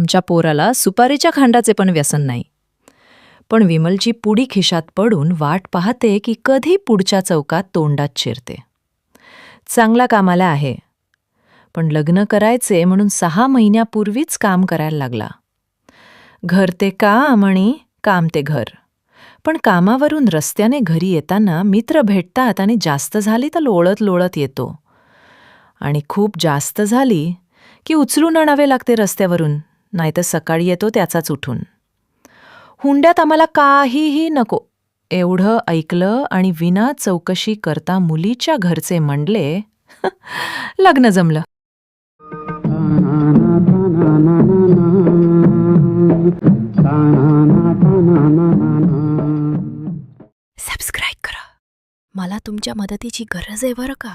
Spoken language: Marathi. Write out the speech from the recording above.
आमच्या पोराला सुपारीच्या खांडाचे पण व्यसन नाही. पण विमलची पुडी खिशात पडून वाट पाहते की कधी पुढच्या चौकात तोंडात शिरते चांगला कामाला आहे. पण लग्न करायचे म्हणून सहा महिन्यापूर्वीच काम करायला लागला. घर ते काम आणि काम ते घर. पण कामावरून रस्त्याने घरी येताना मित्र भेटतात आणि जास्त झाली तर लोळत लोळत येतो. आणि खूप जास्त झाली की उचलून आणावे लागते रस्त्यावरून. नाहीतर सकाळी येतो त्याचाच उठून. हुंड्यात आम्हाला काहीही नको. एवढं ऐकलं आणि विना चौकशी करता मुलीच्या घरचे म्हणले लग्न जमलं. सबस्क्राईब करा. मला तुमच्या मदतीची गरज आहे बरं का?